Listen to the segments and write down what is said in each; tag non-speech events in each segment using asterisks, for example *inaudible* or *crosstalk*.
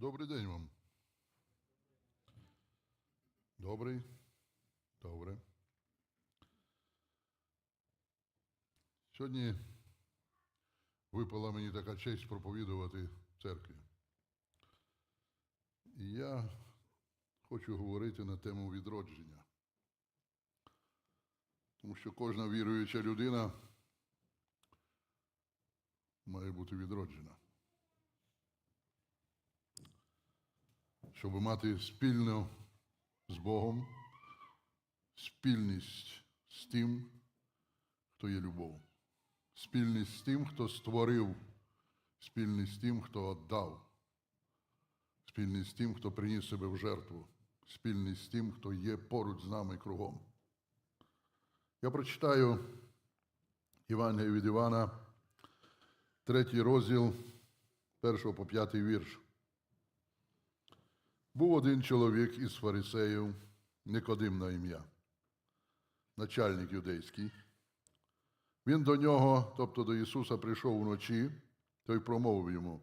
Добрий день вам. Добрий. Добре. Сьогодні випала мені така честь проповідувати в церкві. І я хочу говорити на тему відродження. Тому що кожна віруюча людина має бути відроджена. Щоб мати спільну з Богом, спільність з тим, хто є любов, спільність з тим, хто створив, спільність з тим, хто віддав, спільність з тим, хто приніс себе в жертву, спільність з тим, хто є поруч з нами кругом. Я прочитаю Євангелія від Івана, третій розділ, першого по п'ятий вірш. Був один чоловік із фарисеїв, Никодим на ім'я, начальник юдейський. Він до нього, тобто до Ісуса, прийшов вночі, той промовив йому: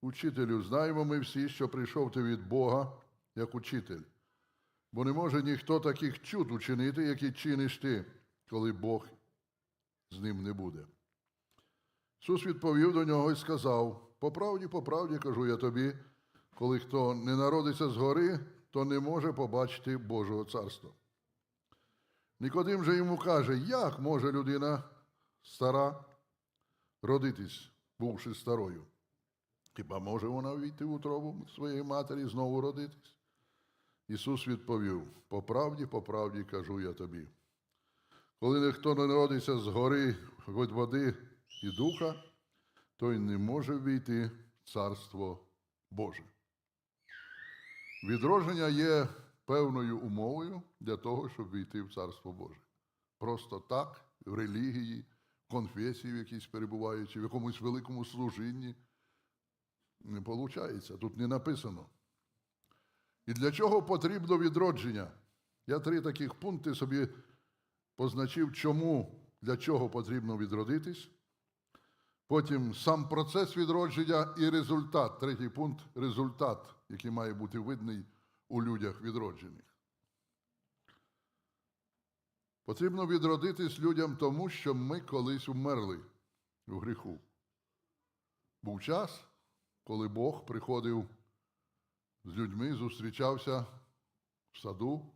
Учителю, знаємо ми всі, що прийшов ти від Бога як учитель, бо не може ніхто таких чуд учинити, які чиниш ти, коли Бог з ним не буде. Ісус відповів до нього і сказав: По правді, по правді кажу я тобі, коли хто не народиться згори, то не може побачити Божого царства. Нікодим же йому каже, як може людина стара родитись, бувши старою? Хіба може вона війти в утробу своєї матері і знову родитись? Ісус відповів: по правді, по правді кажу я тобі. Коли ніхто не народиться згори від води і духа, той не може війти в Царство Боже. Відродження є певною умовою для того, щоб війти в Царство Боже. Просто так, в релігії, конфесії, в якійсь перебуваючи, в якомусь великому служінні. Не виходить, тут не написано. І для чого потрібно відродження? Я три таких пункти собі позначив, чому, для чого потрібно відродитись. Потім сам процес відродження і результат. Третій пункт результат, який має бути видний у людях відроджених. Потрібно відродитись людям тому, що ми колись умерли у гріху. Був час, коли Бог приходив з людьми, зустрічався в саду,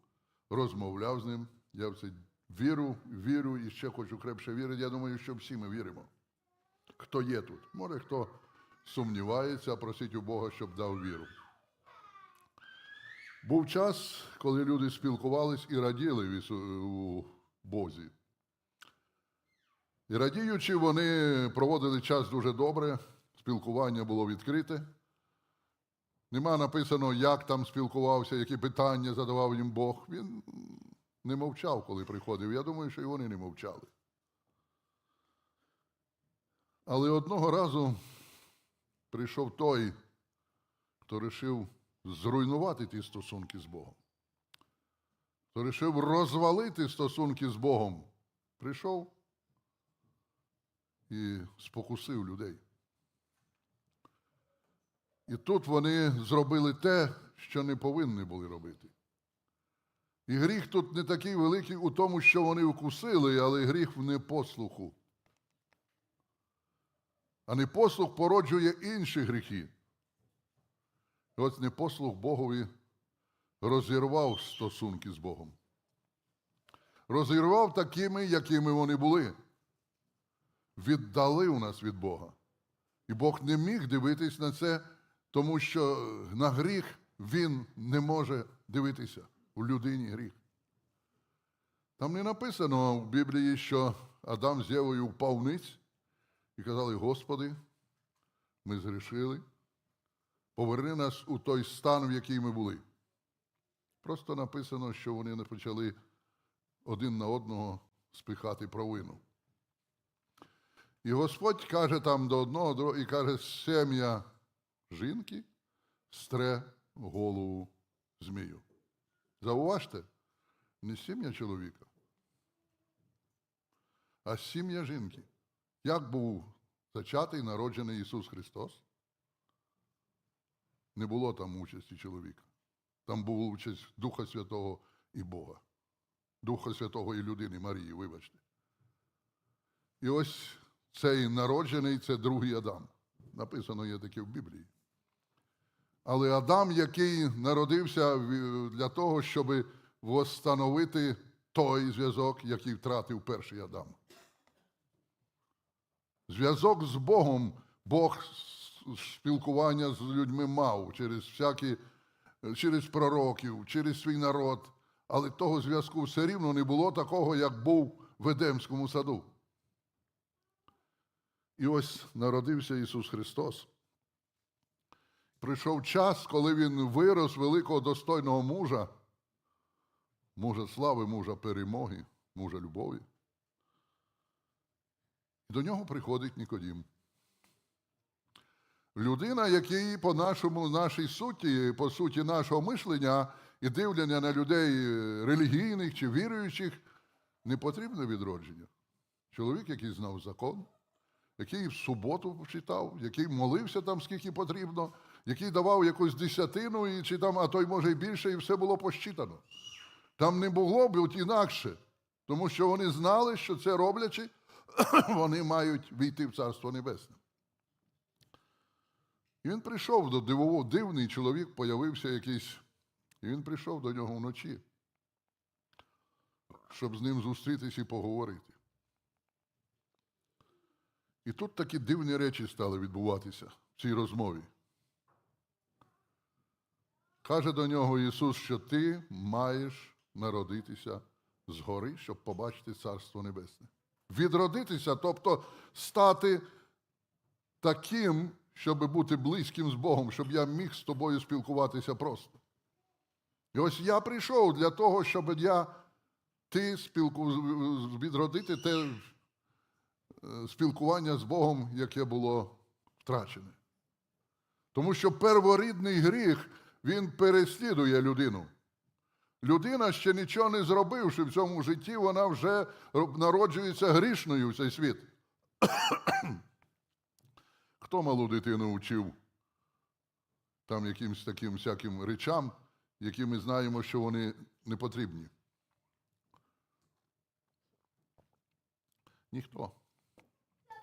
розмовляв з ним. Я в це віру, вірю і ще хочу крепше вірити. Я думаю, що всі ми віримо хто є тут. Може, хто сумнівається, просить у Бога, щоб дав віру. Був час, коли люди спілкувались і раділи у Бозі. І радіючи, вони проводили час дуже добре, спілкування було відкрите. Нема написано, як там спілкувався, які питання задавав їм Бог. Він не мовчав, коли приходив. Я думаю, що і вони не мовчали. Але одного разу прийшов той, хто вирішив зруйнувати ті стосунки з Богом. Хто вирішив розвалити стосунки з Богом. Прийшов і спокусив людей. І тут вони зробили те, що не повинні були робити. І гріх тут не такий великий у тому, що вони вкусили, але гріх в непослуху. А непослух породжує інші гріхи. І ось непослух Богові розірвав стосунки з Богом. Розірвав такими, якими вони були. Віддалив нас від Бога. І Бог не міг дивитись на це, тому що на гріх Він не може дивитися у людині гріх. Там не написано в Біблії, що Адам з Євою впав вниз і казали, Господи, ми згрішили, поверни нас у той стан, в який ми були. Просто написано, що вони не почали один на одного спихати провину. І Господь каже там до одного і каже, сем'я жінки стре голову змію. Зауважте, не сім'я чоловіка, а сім'я жінки. Як був зачатий народжений Ісус Христос? не було там участі чоловіка. Там була участь Духа Святого і Бога. Духа Святого і людини Марії, вибачте. І ось цей народжений це другий Адам. Написано є таке в Біблії. Але Адам, який народився для того, щоб восстановити той зв'язок, який втратив перший Адам. Зв'язок з Богом, Бог спілкування з людьми мав через всякі, через пророків, через свій народ. Але того зв'язку все рівно не було такого, як був в Едемському саду. І ось народився Ісус Христос. Прийшов час, коли Він вирос великого достойного мужа, мужа слави, мужа перемоги, мужа любові. І до нього приходить Нікодім. Людина, який по нашому, нашій суті, по суті нашого мишлення і дивлення на людей релігійних чи віруючих, не потрібне відродження. Чоловік, який знав закон, який в суботу читав, який молився там скільки потрібно, який давав якусь десятину, і, чи там, а той може і більше, і все було посчитано. Там не могло бути інакше, тому що вони знали, що це роблячи, *coughs* вони мають війти в Царство Небесне. І він прийшов до дивово, дивний чоловік, появився якийсь, і він прийшов до нього вночі, щоб з ним зустрітися і поговорити. І тут такі дивні речі стали відбуватися в цій розмові. Каже до нього Ісус, що ти маєш народитися згори, щоб побачити Царство Небесне. Відродитися, тобто стати таким, щоб бути близьким з Богом, щоб я міг з тобою спілкуватися просто. І ось я прийшов для того, щоб я ти спілку, відродити те е, спілкування з Богом, яке було втрачене. Тому що перворідний гріх, він переслідує людину. Людина, ще нічого не зробивши в цьому житті, вона вже народжується грішною в цей світ. *clears throat* Хто малу дитину вчив там якимсь таким всяким речам, які ми знаємо, що вони не потрібні? Ніхто.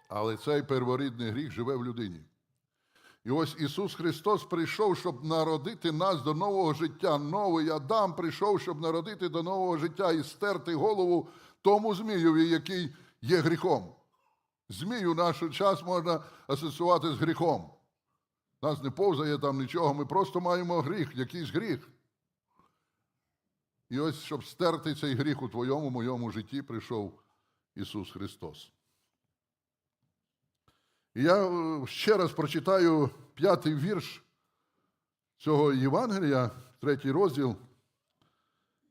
Але цей перворідний гріх живе в людині. І ось Ісус Христос прийшов, щоб народити нас до нового життя. Новий Адам прийшов, щоб народити до нового життя і стерти голову тому змієві, який є гріхом. Змію наш час можна асоціювати з гріхом. Нас не повзає там нічого, ми просто маємо гріх, якийсь гріх. І ось, щоб стерти цей гріх у твоєму, моєму житті, прийшов Ісус Христос. Я е, ще раз прочитаю п'ятий вірш цього Євангелія, третій розділ.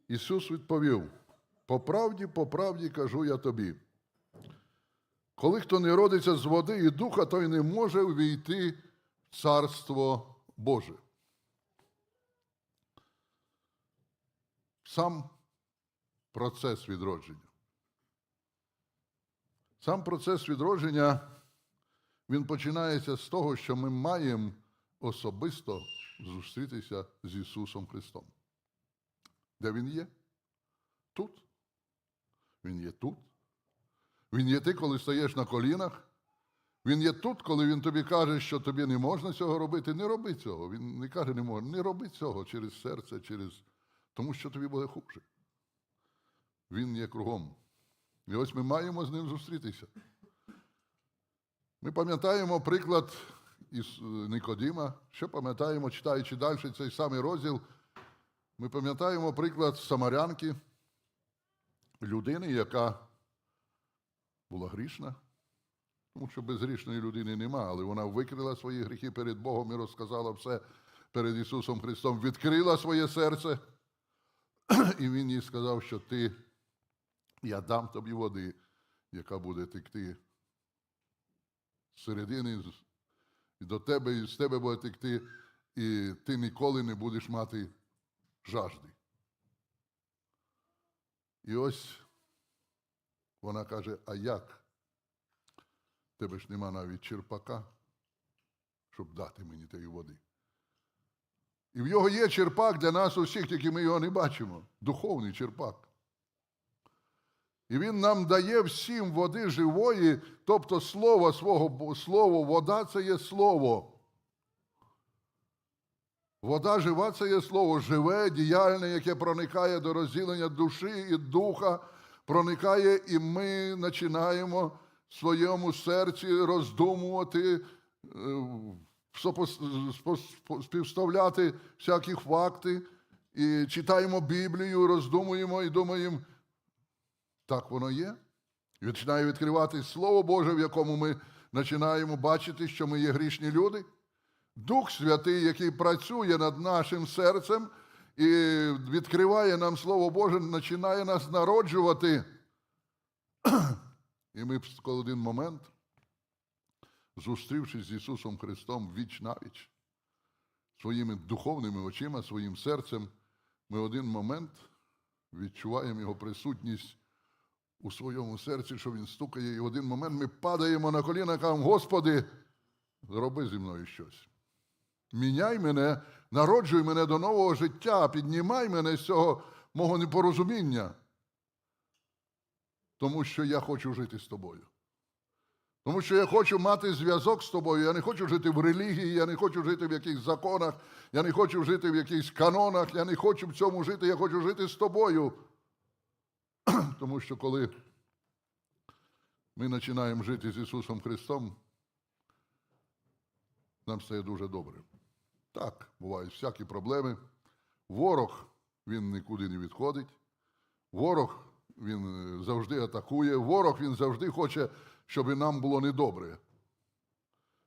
Ісус відповів: по правді, по правді кажу я тобі. Коли хто не родиться з води і духа, той не може увійти в Царство Боже. Сам процес відродження. Сам процес відродження, він починається з того, що ми маємо особисто зустрітися з Ісусом Христом. Де Він є? Тут. Він є тут. Він є ти, коли стаєш на колінах. Він є тут, коли він тобі каже, що тобі не можна цього робити. Не роби цього. Він не каже, не можна. Не роби цього через серце, через... тому що тобі буде хуже. Він є кругом. І ось ми маємо з ним зустрітися. Ми пам'ятаємо приклад із е, Никодима. Що пам'ятаємо, читаючи далі цей самий розділ, ми пам'ятаємо приклад самарянки, людини, яка була грішна, тому що безгрішної людини нема, але вона викрила свої гріхи перед Богом і розказала все перед Ісусом Христом, відкрила своє серце, і Він їй сказав, що ти, я дам тобі води, яка буде текти середини і до тебе, і з тебе буде текти, і ти ніколи не будеш мати жажди. І ось вона каже: а як? Тебе ж нема навіть черпака, щоб дати мені тієї води. І в його є черпак для нас усіх, тільки ми його не бачимо. Духовний черпак. І він нам дає всім води живої, тобто слово свого слово, вода це є слово. Вода жива це є слово, живе, діяльне, яке проникає до розділення душі і духа, проникає, і ми починаємо в своєму серці роздумувати, е, співставляти всякі факти, і читаємо Біблію, роздумуємо і думаємо, так воно є. І починає відкривати Слово Боже, в якому ми починаємо бачити, що ми є грішні люди. Дух Святий, який працює над нашим серцем і відкриває нам Слово Боже, починає нас народжувати. *clears throat* І ми в один момент, зустрівшись з Ісусом Христом віч навіч, своїми духовними очима, своїм серцем, ми в один момент відчуваємо Його присутність у своєму серці, що Він стукає, і в один момент ми падаємо на коліна кажемо, Господи, зроби зі мною щось. Міняй мене, народжуй мене до нового життя, піднімай мене з цього мого непорозуміння. Тому що я хочу жити з тобою. Тому що я хочу мати зв'язок з тобою. Я не хочу жити в релігії, я не хочу жити в якихось законах, я не хочу жити в якихось канонах, я не хочу в цьому жити, я хочу жити з тобою. *clears throat* Тому що коли ми починаємо жити з Ісусом Христом, нам стає дуже добре. Так, бувають всякі проблеми. Ворог, він нікуди не відходить. Ворог, він е, завжди атакує. Ворог, він завжди хоче, щоб і нам було недобре.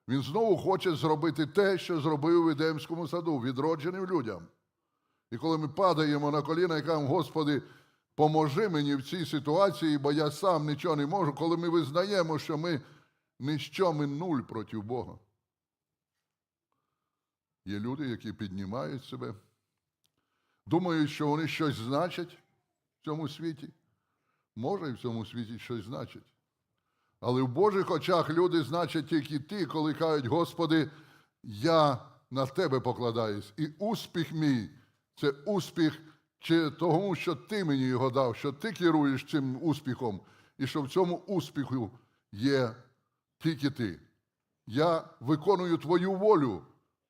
Він знову хоче зробити те, що зробив в Едемському саду, відродженим людям. І коли ми падаємо на коліна і кажемо, Господи, поможи мені в цій ситуації, бо я сам нічого не можу, коли ми визнаємо, що ми ніщо, ми нуль проти Бога. Є люди, які піднімають себе, думають, що вони щось значать в цьому світі. Може, і в цьому світі щось значить. Але в Божих очах люди значать тільки ті, коли кажуть, Господи, я на Тебе покладаюсь. І успіх мій це успіх чи тому, що Ти мені його дав, що Ти керуєш цим успіхом, і що в цьому успіху є тільки Ти. Я виконую Твою волю,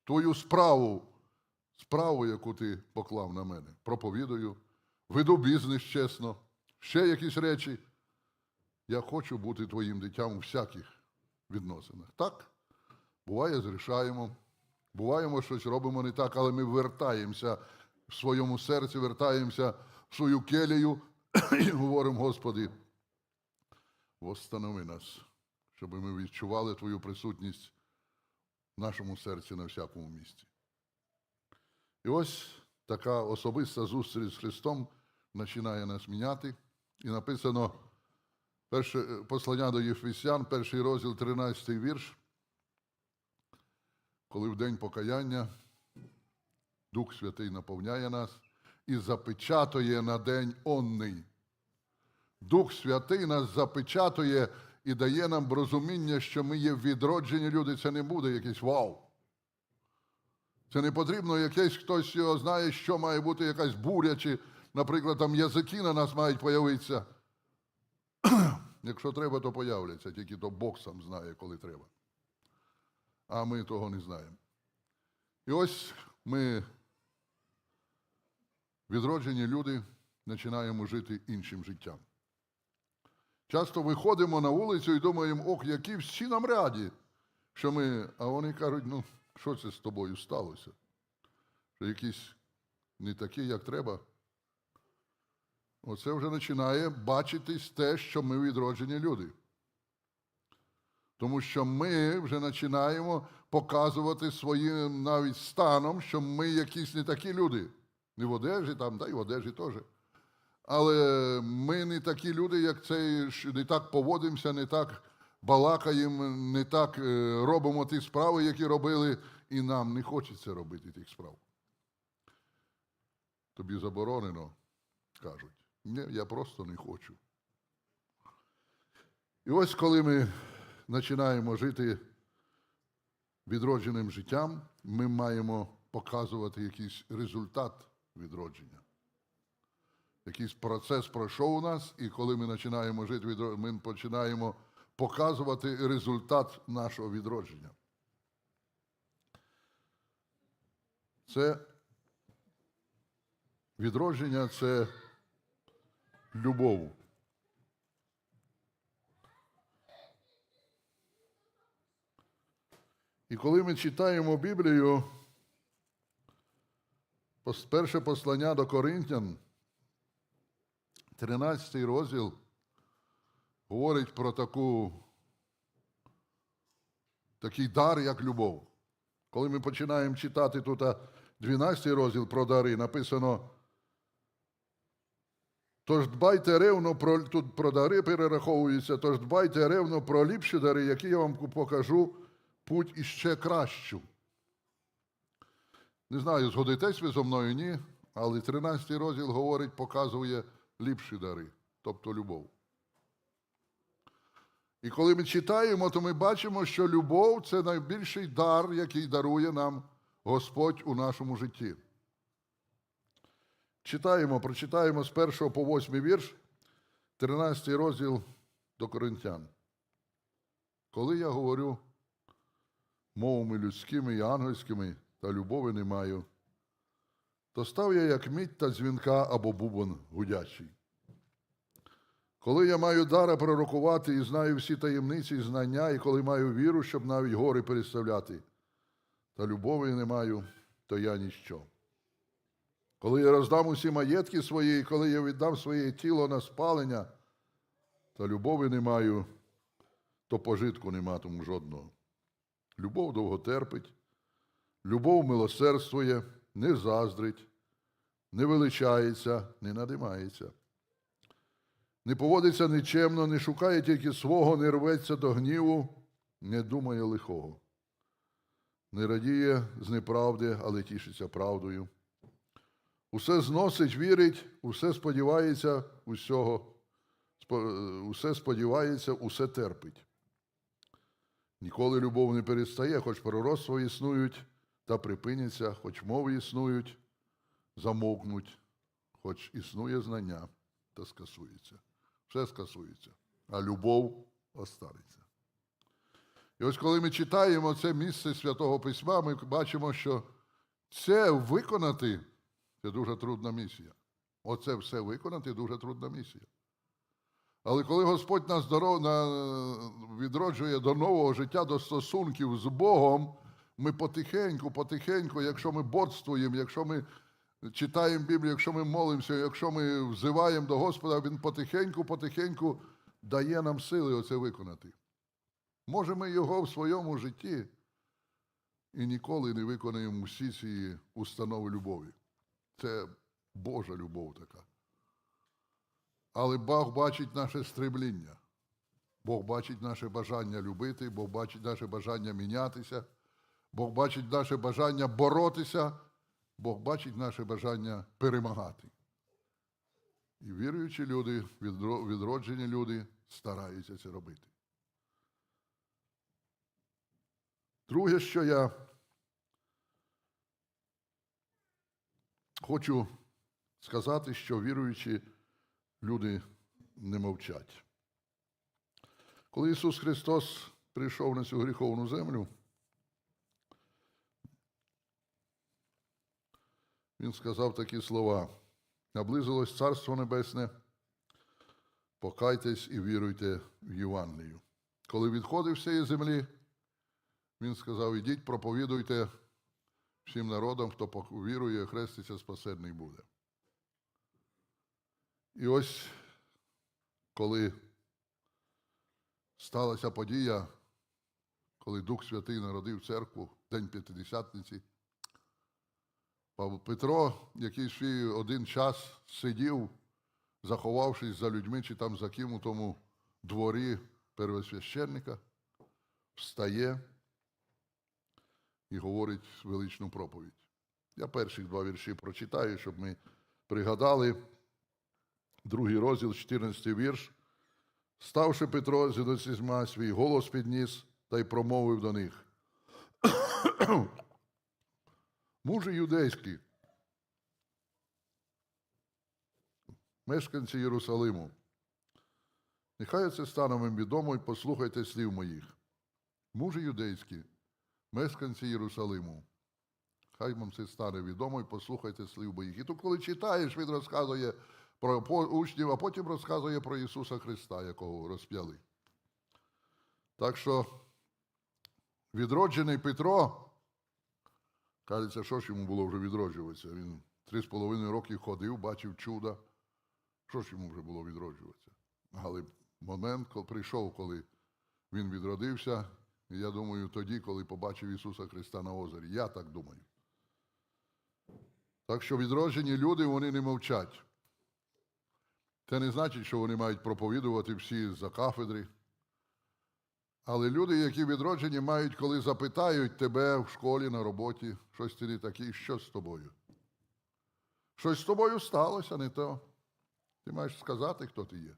Твою справу, справу, яку Ти поклав на мене. Проповідую, веду бізнес чесно, ще якісь речі. Я хочу бути твоїм дитям у всяких відносинах. Так? Буває, зрішаємо, буває, ми щось робимо не так, але ми вертаємося в своєму серці, вертаємося в свою келію *clears throat* і говоримо, Господи, восстанови нас, щоб ми відчували Твою присутність в нашому серці на всякому місці. І ось така особиста зустріч з Христом починає нас міняти. І написано перше е, послання до Єфесян, перший розділ, 13 вірш. Коли в день покаяння Дух Святий наповняє нас і запечатує на день онний. Дух Святий нас запечатує і дає нам розуміння, що ми є відроджені люди. Це не буде якийсь вау. Це не потрібно якесь хтось його знає, що має бути якась буря, чи, наприклад, там язики на нас мають появитися. *clears throat* Якщо треба, то появляться, тільки то Бог сам знає, коли треба. А ми того не знаємо. І ось ми, відроджені люди, починаємо жити іншим життям. Часто виходимо на вулицю і думаємо, ох, які всі нам раді, що ми, а вони кажуть, ну, що це з тобою сталося? Що якісь не такі, як треба. Оце вже починає бачитись те, що ми відроджені люди. Тому що ми вже починаємо показувати своїм навіть станом, що ми якісь не такі люди. Не в одежі там, та й в одежі теж. Але ми не такі люди, як цей, не так поводимося, не так балакаємо, не так е, робимо ті справи, які робили, і нам не хочеться робити тих справ. Тобі заборонено, кажуть. Ні, я просто не хочу. І ось коли ми починаємо жити відродженим життям, ми маємо показувати якийсь результат відродження. Якийсь процес пройшов у нас, і коли ми починаємо жити, ми починаємо показувати результат нашого відродження. Це відродження це любов. І коли ми читаємо Біблію, перше послання до Коринтян, 13 розділ, говорить про таку, такий дар, як любов. Коли ми починаємо читати тут 12 розділ про дари, написано. Тож дбайте ревно про тут про дари перераховується, тож дбайте ревно про ліпші дари, які я вам покажу путь іще кращу. Не знаю, згодитесь ви зо мною, ні, але 13 розділ говорить, показує ліпші дари, тобто любов. І коли ми читаємо, то ми бачимо, що любов це найбільший дар, який дарує нам Господь у нашому житті. Читаємо, прочитаємо з 1 по 8 вірш, 13 розділ до Коринтян. Коли я говорю мовами людськими і ангельськими, та любові не маю, то став я як мідь та дзвінка або бубон гудячий. Коли я маю дара пророкувати і знаю всі таємниці і знання, і коли маю віру, щоб навіть гори переставляти, та любові не маю, то я ніщо. Коли я роздам усі маєтки свої, і коли я віддам своє тіло на спалення, та любові не маю, то пожитку не матиму жодного. Любов довго терпить, любов милосердствує, не заздрить, не величається, не надимається. Не поводиться нічемно, не шукає тільки свого, не рветься до гніву, не думає лихого. Не радіє з неправди, але тішиться правдою. Усе зносить, вірить, усе сподівається, усього, усе сподівається, усе терпить. Ніколи любов не перестає, хоч пророцтва існують та припиняться, хоч мови існують, замовкнуть, хоч існує знання та скасується. Все скасується, а любов останеться. І ось коли ми читаємо це місце Святого Письма, ми бачимо, що це виконати це дуже трудна місія. Оце все виконати дуже трудна місія. Але коли Господь нас відроджує до нового життя, до стосунків з Богом, ми потихеньку, потихеньку, якщо ми борствуємо, якщо ми читаємо Біблію, якщо ми молимося, якщо ми взиваємо до Господа, Він потихеньку, потихеньку дає нам сили оце виконати. Може, ми його в своєму житті і ніколи не виконаємо всі ці установи любові. Це Божа любов така. Але Бог бачить наше стремління. Бог бачить наше бажання любити, Бог бачить наше бажання мінятися, Бог бачить наше бажання боротися, Бог бачить наше бажання перемагати. І віруючі люди, відроджені люди стараються це робити. Друге, що я хочу сказати, що віруючі люди не мовчать. Коли Ісус Христос прийшов на цю гріховну землю, Він сказав такі слова: наблизилось Царство Небесне, покайтесь і віруйте в Євангелію. Коли відходив з землі, він сказав: ідіть, проповідуйте всім народам, хто вірує, хреститься, спасенний буде. І ось коли сталася подія, коли Дух Святий народив церкву День П'ятидесятниці, Петро, який свій один час сидів, заховавшись за людьми чи там за ким у тому дворі первосвященника, встає і говорить величну проповідь. Я перших два вірші прочитаю, щоб ми пригадали. Другий розділ, 14 вірш. Ставши Петро з одесізьма, свій голос підніс та й промовив до них. Мужі юдейські, мешканці Єрусалиму, нехай це стане вам відомо і послухайте слів моїх. Мужі юдейські, мешканці Єрусалиму, хай вам це стане відомо і послухайте слів моїх. І тут, коли читаєш, він розказує про учнів, а потім розказує про Ісуса Христа, якого розп'яли. Так що відроджений Петро, кажеться, що ж йому було вже відроджуватися? Він три з половиною роки ходив, бачив чуда. Що ж йому вже було відроджуватися? Але момент прийшов, коли він відродився, і я думаю, тоді, коли побачив Ісуса Христа на озері. Я так думаю. Так що відроджені люди, вони не мовчать. Це не значить, що вони мають проповідувати всі за кафедри. Але люди, які відроджені, мають, коли запитають тебе в школі, на роботі, щось ти не такий, що з тобою? Щось з тобою сталося, не то. Ти маєш сказати, хто ти є.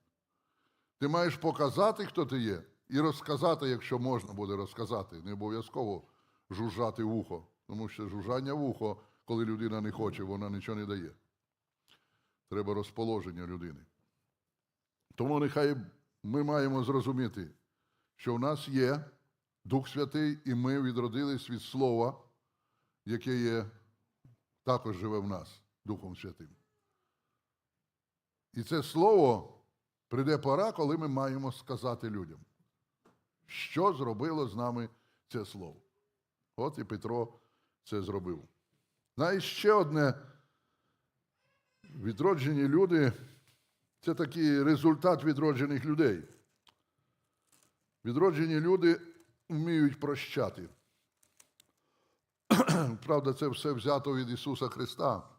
Ти маєш показати, хто ти є, і розказати, якщо можна буде розказати. Не обов'язково жужжати в ухо, тому що жужжання в ухо, коли людина не хоче, вона нічого не дає. Треба розположення людини. Тому нехай ми маємо зрозуміти, що в нас є Дух Святий, і ми відродились від Слова, яке є, також живе в нас Духом Святим. І це слово прийде пора, коли ми маємо сказати людям, що зробило з нами це слово. От і Петро це зробив. Знаєш, ще одне відроджені люди це такий результат відроджених людей. Відроджені люди вміють прощати. *clears throat* Правда, це все взято від Ісуса Христа.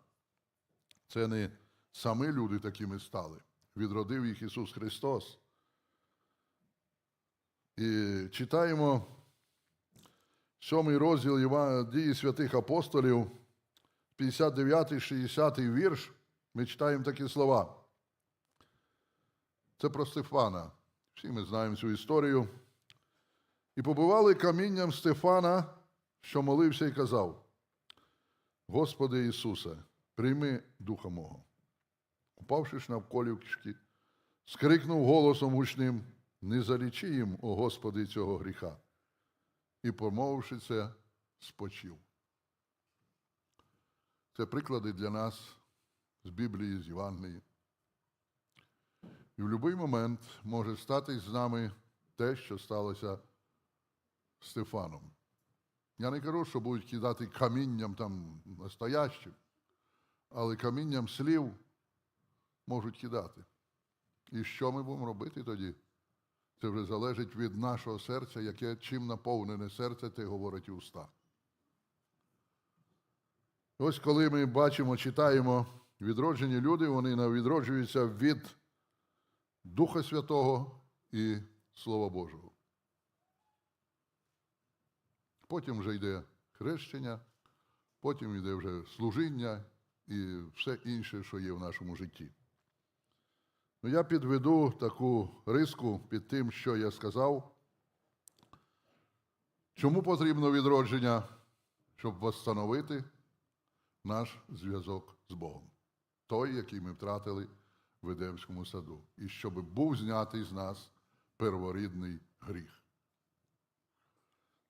Це не самі люди такими стали. Відродив їх Ісус Христос. І читаємо сьомий розділ дії святих апостолів, 59-60 вірш. Ми читаємо такі слова. Це про Стефана. Всі ми знаємо цю історію. І побивали камінням Стефана, що молився і казав: Господи Ісусе, прийми духа мого. Упавши ж навколішки, скрикнув голосом гучним: Не залічи їм, о Господи, цього гріха. І, помовивши це, спочив. Це приклади для нас з Біблії, з Євангелії. І в будь-який момент може статись з нами те, що сталося Стефаном. Я не кажу, що будуть кидати камінням там настоящим, але камінням слів можуть кидати. І що ми будемо робити тоді? Це вже залежить від нашого серця, яке чим наповнене серце, те говорить уста. Ось коли ми бачимо, читаємо відроджені люди, вони відроджуються від Духа Святого і Слова Божого. Потім вже йде хрещення, потім йде вже служіння і все інше, що є в нашому житті. Ну, я підведу таку риску під тим, що я сказав. Чому потрібно відродження? Щоб встановити наш зв'язок з Богом. Той, який ми втратили в Едемському саду. І щоб був знятий з нас перворідний гріх.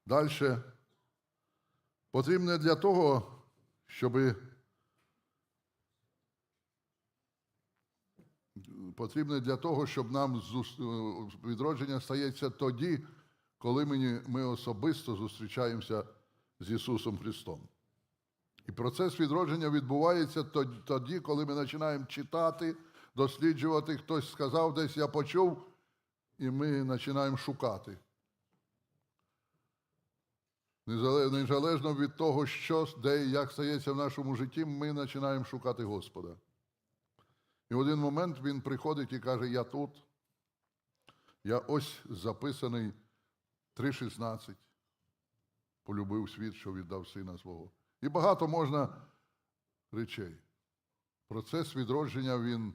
Далі потрібне для того, щоб потрібне для того, щоб нам відродження стається тоді, коли ми особисто зустрічаємося з Ісусом Христом. І процес відродження відбувається тоді, коли ми починаємо читати, досліджувати, хтось сказав, десь я почув, і ми починаємо шукати. Незалежно від того, що, де і як стається в нашому житті, ми починаємо шукати Господа. І в один момент він приходить і каже: Я тут. Я ось записаний 3.16. Полюбив світ, що віддав сина свого. І багато можна речей. Процес відродження він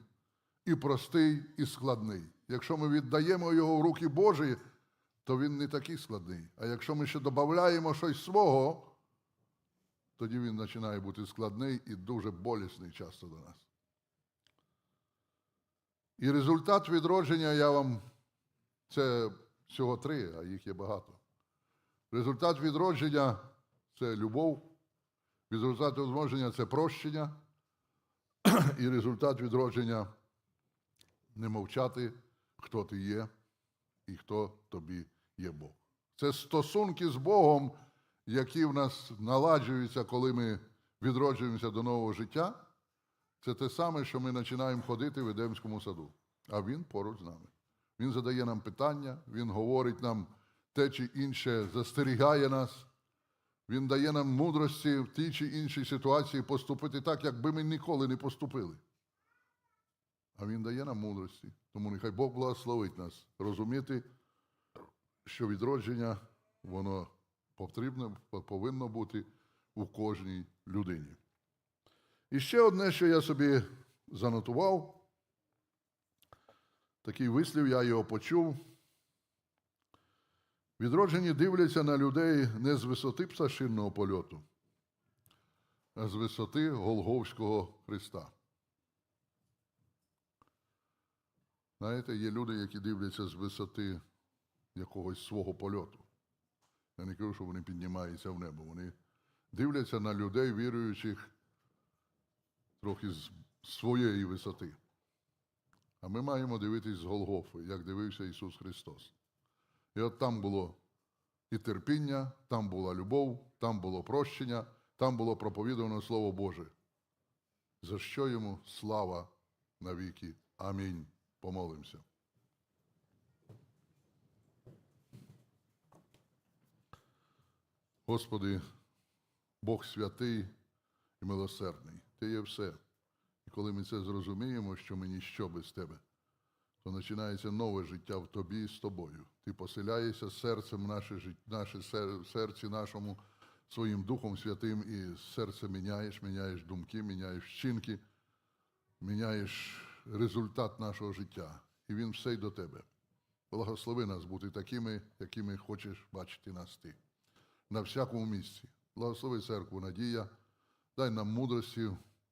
і простий, і складний. Якщо ми віддаємо його в руки Божі, то він не такий складний. А якщо ми ще додаємо щось свого, тоді він починає бути складний і дуже болісний часто до нас. І результат відродження я вам це всього три, а їх є багато. Результат відродження це любов, результат відродження це прощення, *clears throat* і результат відродження не мовчати, хто ти є і хто тобі є Бог. Це стосунки з Богом, які в нас наладжуються, коли ми відроджуємося до нового життя. Це те саме, що ми починаємо ходити в Едемському саду, а він поруч з нами. Він задає нам питання, він говорить нам те чи інше, застерігає нас. Він дає нам мудрості в тій чи іншій ситуації поступити так, якби ми ніколи не поступили. А Він дає нам мудрості. Тому нехай Бог благословить нас розуміти, що відродження, воно потрібно, повинно бути у кожній людині. І ще одне, що я собі занотував, такий вислів, я його почув. Відроджені дивляться на людей не з висоти пташинного польоту, а з висоти Голговського Христа. Знаєте, є люди, які дивляться з висоти якогось свого польоту. Я не кажу, що вони піднімаються в небо. Вони дивляться на людей, віруючих трохи з своєї висоти. А ми маємо дивитись з Голгофи, як дивився Ісус Христос. І от там було і терпіння, там була любов, там було прощення, там було проповідано Слово Боже. За що йому слава навіки. Амінь. Помолимося. Господи, Бог святий і милосердний. Ти є все. І коли ми це зрозуміємо, що ми ніщо без Тебе, то починається нове життя в тобі і з тобою. Ти поселяєшся серцем наше, наше серці нашому своїм Духом Святим, і серце міняєш, міняєш думки, міняєш вчинки, міняєш результат нашого життя. І він все й до тебе. Благослови нас бути такими, якими хочеш бачити нас ти. На всякому місці. Благослови церкву Надія, дай нам мудрості